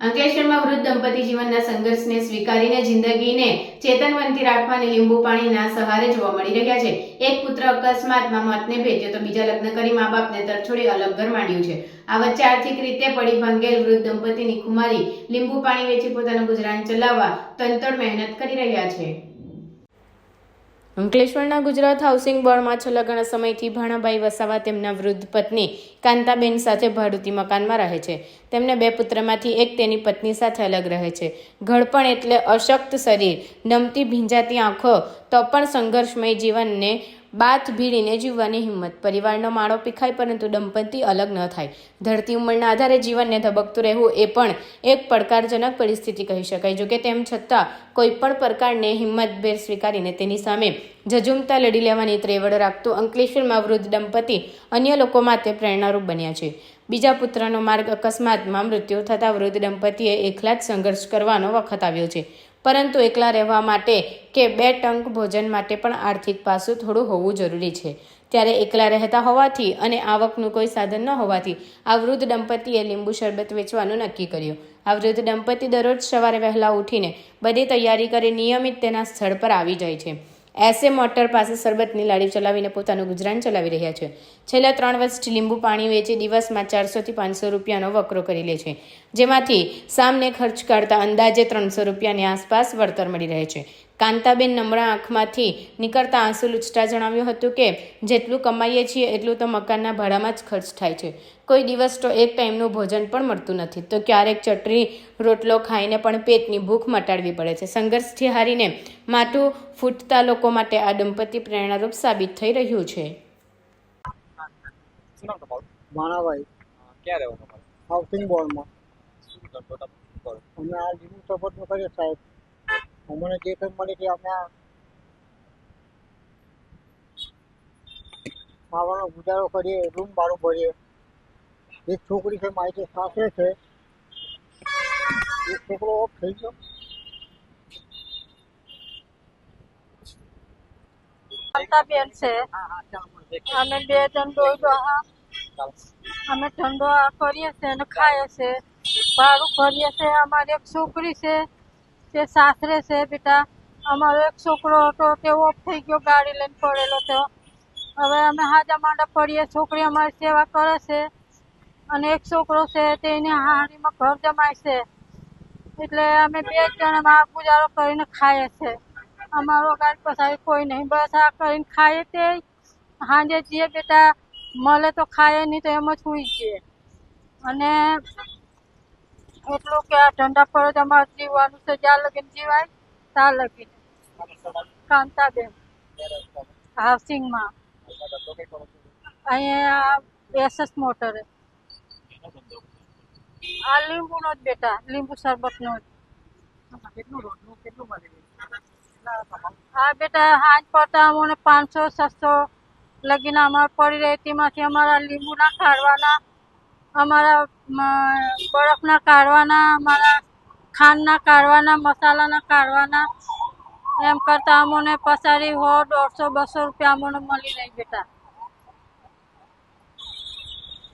અંકલેશ્વરમાં વૃદ્ધ દંપતી જીવનના સંઘર્ષને સ્વીકારીને જિંદગીને ચેતનવંતી રાખવાની લીંબુ પાણીના સહારે જોવા મળી રહ્યા છે. એક પુત્ર અકસ્માતમાં મોતને ભેટ્યો તો બીજા લગ્ન કરી મા બાપને તરછોડી અલગ ઘર માંડ્યું છે. આ વચ્ચે આર્થિક રીતે પડી ભાંગેલ વૃદ્ધ દંપતીની કુમારી લીંબુ પાણી વેચી પોતાનું ગુજરાન ચલાવવા તનતોડ મહેનત કરી રહ્યા છે. અંકલેશ્વરના ગુજરાત હાઉસિંગ બોર્ડમાં છેલ્લા ઘણા સમયથી ભાણાભાઈ વસાવા તેમના વૃદ્ધ પત્ની કાંતાબેન સાથે ભાડુતી મકાનમાં રહે છે. તેમને બે પુત્રમાંથી એક તેની પત્ની સાથે અલગ રહે છે. ઘડપણ એટલે અશક્ત શરીર, નમતી ભીંજાતી આંખો, તો પણ સંઘર્ષમય જીવનને બાથ ભીડીને જીવવાની હિંમત. પરિવારનો માળો પીખાય પરંતુ દંપતી અલગ ન થાય. ધરતી ઉંમરના આધારે જીવનને ધબકતું રહેવું એ પણ એક પડકારજનક પરિસ્થિતિ કહી શકાય. જોકે તેમ છતાં, કોઈ પણ પ્રકારને હિંમતભેર સ્વીકારીને તેની સામે ઝઝુમતા લડી લેવાની ત્રેવડ રાખતું અંકલેશ્વરમાં વૃદ્ધ દંપતી અન્ય લોકો માટે પ્રેરણારૂપ બન્યા છે. બીજા પુત્રનો માર્ગ અકસ્માતમાં મૃત્યુ થતાં વૃદ્ધ દંપતીએ એકલા જ સંઘર્ષ કરવાનો વખત આવ્યો છે. પરંતુ એકલા રહેવા માટે કે બે ટંક ભોજન માટે પણ આર્થિક પાસું થોડું હોવું જરૂરી છે. ત્યારે એકલા રહેતા હોવાથી અને આવકનું કોઈ સાધન ન હોવાથી આ વૃદ્ધ દંપતીએ લીંબુ શરબત વેચવાનું નક્કી કર્યું. આ વૃદ્ધ દંપતી દરરોજ સવારે વહેલા ઉઠીને બધી તૈયારી કરી નિયમિત તેના સ્થળ પર આવી જાય છે. એસે મોટર પાસે સરબતની લાડી ચલાવીને પોતાનું ગુજરાન ચલાવી રહ્યા છે. છેલ્લા ત્રણ વર્ષથી લીંબુ પાણી વેચી દિવસમાં ચારસોથી પાંચસો રૂપિયાનો વકરો કરી લે છે. જેમાંથી સામને ખર્ચ કાઢતા અંદાજે ત્રણસો રૂપિયાની આસપાસ વળતર મળી રહે છે. કાંતાબેન નમળા આંખમાંથી નીકળતા આંસુ લૂછતા જણાવ્યું હતું કે જેટલું કમાઈએ છીએ એટલું તો મકાનના ભાડામાં જ ખર્ચ થાય છે. કોઈ દિવસ તો એક ટાઈમનું ભોજન પણ મળતું નથી. તો ક્યારેક ચટણી રોટલો ખાઈને પણ પેટની ભૂખ મટાડવી પડે છે. સંઘર્ષથી હારીને માથું ફૂટતા લોકો માટે આ દંપતી પ્રેરણારૂપ સાબિત થઈ રહ્યું છે. માણાભાઈ ક્યાં હાઉસિંગ બોર્ડમાં અમે આ જીવન શરબતનું કરીએ સાહેબ. અમને જે કંઈ મળે તે અમે ખાવાનો ગુજારો કરીએ, રૂમ ભાડું ભરીએ. એક છોકરી છે, મારી જે સાસરે છે એક છોકરો ઓફ થઈ ગયો. અમે બે હા અમે ઠંડો કરીએ છે અને ખાઈએ છે. ભાડું ભરીએ છે, અમારી એક છોકરી છે. તે સાસરે છે બેટા, અમારો એક છોકરો હતો, તે ઓફ થઈ ગયો, ગાડી લઈને પડેલો તો હવે અમે હાજા માંડા પડીએ, છોકરી અમારી સેવા કરે છે. અને એક છોકરો છે તેને હારીમાં ઘર જમાય છે. એટલે અમે બે જણ આ ગુજારો કરીને ખાઈએ છે. અમારો ગાડી પસારી કોઈ નહીં. બસ આ કરીને ખાઈએ તે સાંજે જઈએ બેટા. મળે તો ખાઈએ, નહીં તો એમ જ સુઈ જઈએ. અને એટલું કે આ ઠંડા પર જ અમારે જીવવાનું છે, જ્યાં લગીને જીવાય, ત્યાં લગીને. કાંતાબેન હાઉસિંગમાં અહીંયા એસએસ મોટરે. આ લીંબુનો જ બેટા, લીંબુ શરબતનો જ. હા, બેટા, હાંજ પડતા અમને પાંચસો, છસો લગીને અમારે પડી રહે તેમાંથી અમારા લીંબુના કાઢવાના અમારા બરફના કાઢવાના, અમારા ખાંડના કાઢવાના, મસાલાના કાઢવાના, એમ કરતાં અમોને પસારી હો, દોઢસો બસો રૂપિયા અમને મળી રહી બેટા.